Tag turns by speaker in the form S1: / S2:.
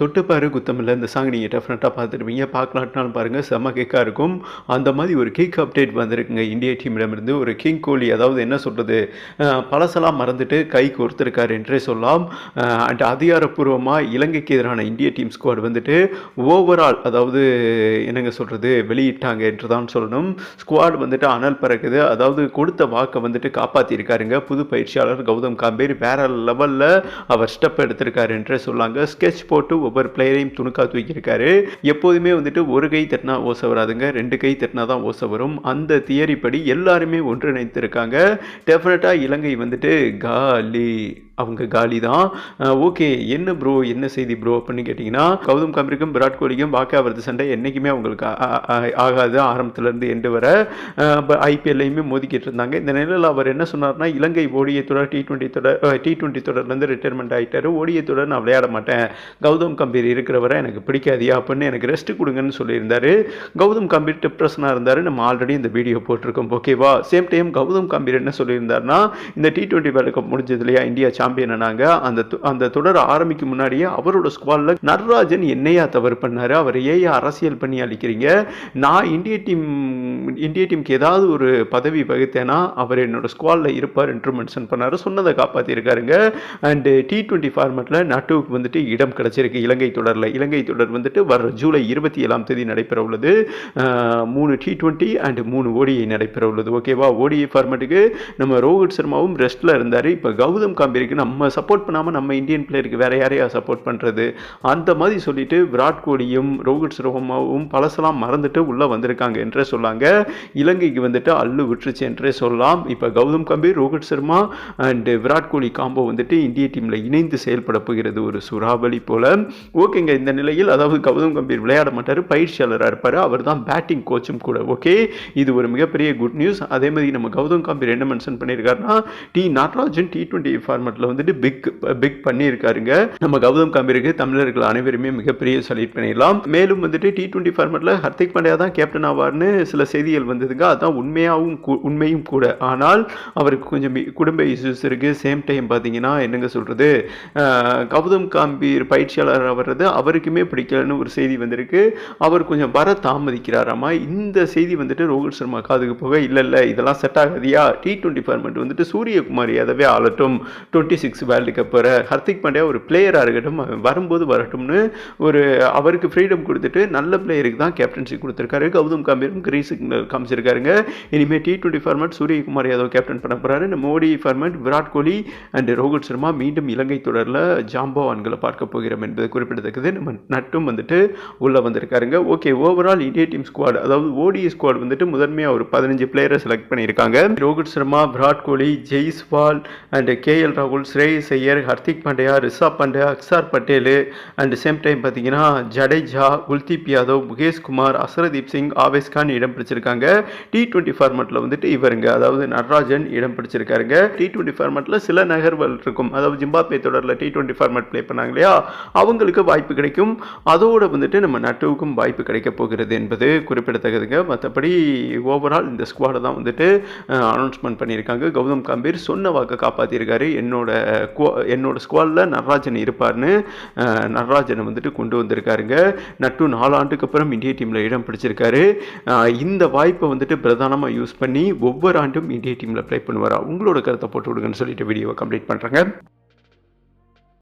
S1: தொட்டுப்பாரு குத்தமில்ல இந்த சாங் நீங்கள் டெஃபினட்டாக பார்த்துருப்பீங்க பார்க்கலாட்டினாலும் பாருங்கள் செம்ம கேக்காக இருக்கும். அந்த மாதிரி ஒரு கிக் அப்டேட் வந்திருக்குங்க. இந்திய டீமிடமிருந்து ஒரு கிங் கோலி அதாவது என்ன சொல்கிறது பழசெல்லாம் மறந்துட்டு கை கொடுத்துருக்காரு என்றே சொல்லலாம். அண்ட் அதிகாரப்பூர்வமாக இலங்கைக்கு எதிரான இந்திய டீம் ஸ்குவாட் வந்துட்டு ஓவரால் அதாவது என்னங்க சொல்கிறது வெளியிட்டாங்க என்று தான் சொல்லணும். ஸ்குவாட் வந்துட்டு அனல் பறக்குது. அதாவது கொடுத்த வாக்கை வந்துட்டு காப்பாற்றியிருக்காருங்க புது பயிற்சியாளர் கௌதம் காம்பீர் வேற லெவலில் அவர் ஸ்டெப் எடுத்திருக்காரு என்றே சொல்லாங்க. ஸ்கெட்ச் போட்டு ஒவ்வொரு பிளேயரையும் துணுக்கா தூக்கியிருக்காரு. எப்போதுமே வந்துட்டு ஒரு கை தட்டினா ஓசை வராதுங்க. ரெண்டு கை தட்டினா தான் ஓசை வரும். அந்த தியரி படி எல்லாருமே ஒன்றிணைத்திருக்காங்க டெஃபினட்டாக இலங்கை வந்துட்டு காலி. அவங்க காலி தான் ஓகே என்ன ப்ரோ என்ன செய்தி ப்ரோ அப்படின்னு கேட்டிங்கன்னா கௌதம் கம்பீருக்கும் விராட் கோலிக்கும் வாக்காவது சண்டை என்றைக்குமே அவங்களுக்கு ஆ- ஆகாது. ஆரம்பத்துலேருந்து எண்டு வர. ஐபிஎல்லையுமே மோதிக்கிட்டு இருந்தாங்க. இந்த நிலையில் அவர் என்ன சொன்னார்னா இலங்கை ஓடிய தொடர் டி டுவெண்ட்டி தொடர் டி டுவெண்ட்டி தொடர்லேருந்து ரிட்டையர்மெண்ட் ஆகிட்டாரு ஓடிய தொடர் நான் விளையாட மாட்டேன். கௌதம் கம்பீர் இருக்கிறவரை எனக்கு பிடிக்காதியா அப்படின்னு எனக்கு ரெஸ்ட் கொடுங்கன்னு சொல்லியிருந்தார். கௌதம் கம்பீர் டிப்ரெஷனாக இருந்தார். நம்ம ஆல்ரெடி இந்த வீடியோ போட்டிருக்கோம். ஓகேவா சேம் டைம் கௌதம் கம்பீர் என்ன சொல்லியிருந்தாருன்னா இந்த டி டுவெண்ட்டி வேர்ல்டு கப் முடிஞ்சது இல்லையா? இந்தியா சாம்பியன் ஆனாங்க அந்த அந்த தொடர் ஆரம்பிக்கும் முன்னாடியே அவரோட ஸ்குவாலில் நடராஜன் என்னையா தவறு பண்ணாரு? அவர் ஏயா அரசியல் பண்ணி அளிக்கிறீங்க நான் இந்திய டீம் இந்திய டீமுக்கு ஏதாவது ஒரு பதவி வகுத்தேன்னா அவர் என்னோட ஸ்குவாலில் இருப்பார் என்று மென்ஷன் பண்ணாரு. சொன்னதை காப்பாற்றிருக்காருங்க அண்டு டி டுவெண்ட்டி ஃபார்மேட்டில் நட்டுவுக்கு வந்துட்டு இடம் கிடைச்சிருக்கு இலங்கை தொடரில். இலங்கை தொடர் வந்துட்டு வர ஜூலை இருபத்தி ஏழாம் தேதி நடைபெற உள்ளது. மூணு டி டுவெண்ட்டி அண்ட் மூணு ஓடிஐ நடைபெற உள்ளது. ஓகேவா? ஓடிஐ ஃபார்மெட்டுக்கு நம்ம ரோஹித் சர்மாவும் ரெஸ்ட்டில் இருந்தார். இப்போ கௌதம் காம்பீருக்கு நம்ம சப்போர்ட் பண்ணாமல் நம்ம இந்தியன் பிளேயருக்கு வேறு யாரையா சப்போர்ட் பண்ணுறது அந்த மாதிரி சொல்லிட்டு விராட் கோலியும் ரோஹித் சர்மாவும் பழசெல்லாம் மறந்துட்டு உள்ளே வந்திருக்காங்க என்றே சொல்லாங்க. இலங்கைக்கு வந்துட்டு அள்ளு விட்டுருச்சு என்றே சொல்லலாம். இப்போ கௌதம் கம்பீர் ரோஹித் சர்மா அண்ட் விராட் கோலி காம்போ வந்துட்டு இந்திய டீமில் இணைந்து செயல்பட போகிறது ஒரு சுறாவளி போல. ஓகேங்க இந்த நிலையில் அதாவது கௌதம் கம்பீர் விளையாட மாட்டார் பயிற்சியாளராக இருப்பார். அவர் தான் பேட்டிங் கோச்சும் கூட. ஓகே இது ஒரு மிகப்பெரிய குட் நியூஸ் அதே மாதிரி நம்ம கௌதம் கம்பீர் என்ன மென்ஷன் பண்ணியிருக்காருன்னா டி நடராஜன் டி டுவெண்ட்டி ஃபார்மெட்டில் வந்துட்டு பிக் பிக் பண்ணியிருக்காருங்க. நம்ம கௌதம் கம்பீருக்கு தமிழர்கள் அனைவருமே மிகப்பெரிய சலீட் பண்ணிடலாம் மேலும் வந்துட்டு டி டுவெண்ட்டி ஃபார்மெட்டில் ஹர்திக் பாண்டியா தான் கேப்டன் ஆவார்னு சில செய்திகள் வந்ததுங்க. அதுதான் உண்மையாகவும் கூ- உண்மையும் கூட. ஆனால் அவருக்கு கொஞ்சம் குடும்ப இஷ்யூஸ் இருக்குது சேம் டைம் பார்த்தீங்கன்னா என்னங்க சொல்கிறது கௌதம் காம்பீர் பயிற்சியாளர் வர்றது அவருக்குமே பிடிக்கலன்னு ஒரு செய்தி வந்திருக்கு. அவர் கொஞ்சம் வர தாமதிக்கிறாராமா? இந்த செய்தி வந்துட்டு ரோஹித் சர்மா காதுக்கு போக இல்லை இல்லை இதெல்லாம் செட் ஆகாதியா? டி டுவெண்ட்டி ஃபார்மெட் வந்துட்டு சூரியகுமார் யாதவே ஆளட்டும். டுவெண்ட்டி சிக்ஸ் வேர்ல்டு கப் வர ஹர்திக் பாண்டியா ஒரு பிளேயராக இருக்கட்டும் அவன் வரும்போது வரட்டும்னு ஒரு அவருக்கு ஃப்ரீடம் கொடுத்துட்டு நல்ல பிளேயருக்கு தான் கேப்டன்சி கொடுத்துருக்காரு. கௌதம் கம்பீரும் கிரீ சிக்னல் காமிச்சிருக்காருங்க. இனிமேல் T twenty format Suryakumar Yadav captain பண்ண போகிறாரு இந்த மோடி ஃபார்மேட் விராட் கோலி அண்ட் ரோஹித் சர்மா மீண்டும் இலங்கை தொடரில் ஜாம்பவான்களை பார்க்க போகிறோம் என்பது குறிப்பிடத்தக்கது. நம்ம நட்டும் வந்துட்டு உள்ளே வந்திருக்காருங்க. ஓகே ஓவரால் இந்திய டீம் ஸ்குவாட் அதாவது ஓடி ஸ்குவாட் வந்துட்டு முதன்மையாக ஒரு பதினஞ்சு பிளேயரை செலக்ட் பண்ணியிருக்காங்க. Rohit Sharma Virat Kohli Jaiswal and K L ராகுல் Shreyas Iyer Hardik Pandya Rishabh Pandya Axar Patel and same time பார்த்தீங்கன்னா ஜடேஜா குல்தீப் யாதவ் முகேஷ் குமார் அசரதீப் சிங் ஆவேஸ் கான் இடம் பிடிச்சிருக்காங்க. டி டுவெண்ட்டி ஃபார்மெட்டில் வந்துட்டு இவருங்க அதாவது நடராஜன் இடம் பிடிச்சிருக்காருங்க. டி டுவெண்ட்டி ஃபார்மெட்டில் சில நகர்வுகள் இருக்கும். அதாவது ஜிம்பாப்வே தொடரில் டி டுவெண்ட்டி ஃபார்மெட் ப்ளே பண்ணாங்க இல்லையா? அவங்களுக்கு வாய்ப்பு கிடைக்கும். அதோடு வந்துட்டு நம்ம நட்டுவுக்கும் வாய்ப்பு கிடைக்க போகிறது என்பது குறிப்பிடத்தக்கதுங்க. மற்றபடி ஓவரால் இந்த ஸ்குவாடை தான் வந்துட்டு அனௌன்ஸ்மெண்ட் பண்ணியிருக்காங்க. கௌதம் கம்பீர் சொன்ன வாக்கை காப்பாற்றியிருக்காரு என்னோட என்னோட ஸ்குவாலில் நடராஜன் இருப்பார்னு நடராஜனை வந்துட்டு கொண்டு வந்திருக்காருங்க. நட்டு நாலாண்டுக்கு அப்புறம் இந்திய டீமில் இடம் பிடிச்சிருக்காரு. இந்த வாய்ப்பை வந்துட்டு பிரதானமாக யூஸ் பண்ணி ஒவ்வொரு ஆண்டும் இந்திய டீமில் ப்ளே பண்ணுவாரா? உங்களோட கருத்தை போட்டு விடுங்கன்னு சொல்லிட்டு வீடியோவை கம்ப்ளீட் பண்ணுறாங்க